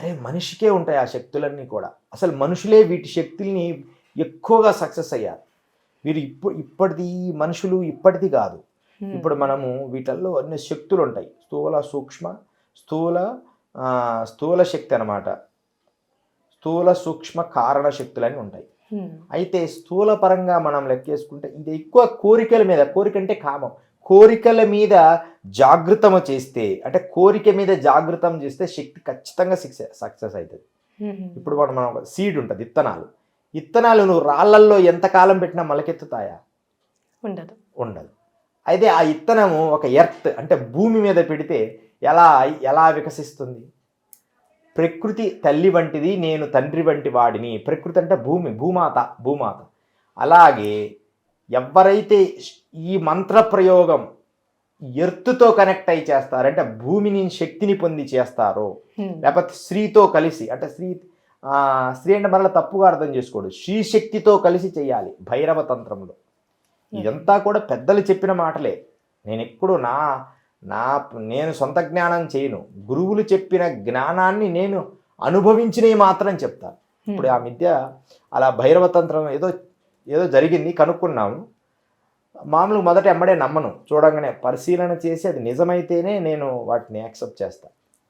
అరే మనిషికే ఉంటాయి ఆ శక్తులన్నీ కూడా. అసలు మనుషులే వీటి శక్తుల్ని ఎక్కువగా సక్సెస్ అయ్యారు. వీరు ఇప్పుడు ఇప్పటిది మనుషులు ఇప్పటిది కాదు. ఇప్పుడు మనము వీటిల్లో అన్ని శక్తులు ఉంటాయి స్థూల సూక్ష్మ స్థూల స్థూల శక్తి అన్నమాట. స్థూల సూక్ష్మ కారణ శక్తులని ఉంటాయి. అయితే స్థూల పరంగా మనం లెక్కేసుకుంటే ఇది ఎక్కువ కోరికల మీద కోరిక అంటే కామం. కోరికల మీద జాగృతము చేస్తే అంటే కోరిక మీద జాగృతం చేస్తే శక్తి ఖచ్చితంగా సక్సెస్ సక్సెస్ అవుతుంది. ఇప్పుడు మనం మనం ఒక సీడ్ ఉంటుంది ఇత్తనాలు. ఇత్తనాలు నువ్వు రాళ్ళల్లో ఎంతకాలం పెట్టినా మొలకెత్తుతాయా? ఉండదు. ఉండదు. అయితే ఆ ఇత్తనము ఒక ఎర్త్ అంటే భూమి మీద పెడితే ఎలా ఎలా వికసిస్తుంది? ప్రకృతి తల్లి వంటిది నేను తండ్రి వంటి వాడిని. ప్రకృతి అంటే భూమి భూమాత భూమాత. అలాగే ఎవరైతే ఈ మంత్ర ప్రయోగం ఎర్త్తో కనెక్ట్ అయి చేస్తారంటే భూమిని శక్తిని పొంది చేస్తారో. లేకపోతే స్త్రీతో కలిసి అంటే స్త్రీ ఆ, స్త్రీ అంటే మరలా తప్పుగా అర్థం చేసుకోడు. స్త్రీ శక్తితో కలిసి చేయాలి భైరవ తంత్రంలో ఇదంతా కూడా పెద్దలు చెప్పిన మాటలే. నేను ఎప్పుడు నా నా నేను సొంత జ్ఞానం చేయను. గురువులు చెప్పిన జ్ఞానాన్ని నేను అనుభవించినవి మాత్రం చెప్తాను. ఇప్పుడు ఆ మిద్య అలా భైరవ తంత్రం ఏదో ఏదో జరిగింది కనుక్కున్నాము. మామూలుగా మొదట ఎమ్మడే నమ్మను. చూడంగానే పరిశీలన చేసి అది నిజమైతేనే నేను వాటిని యాక్సెప్ట్ చేస్తాను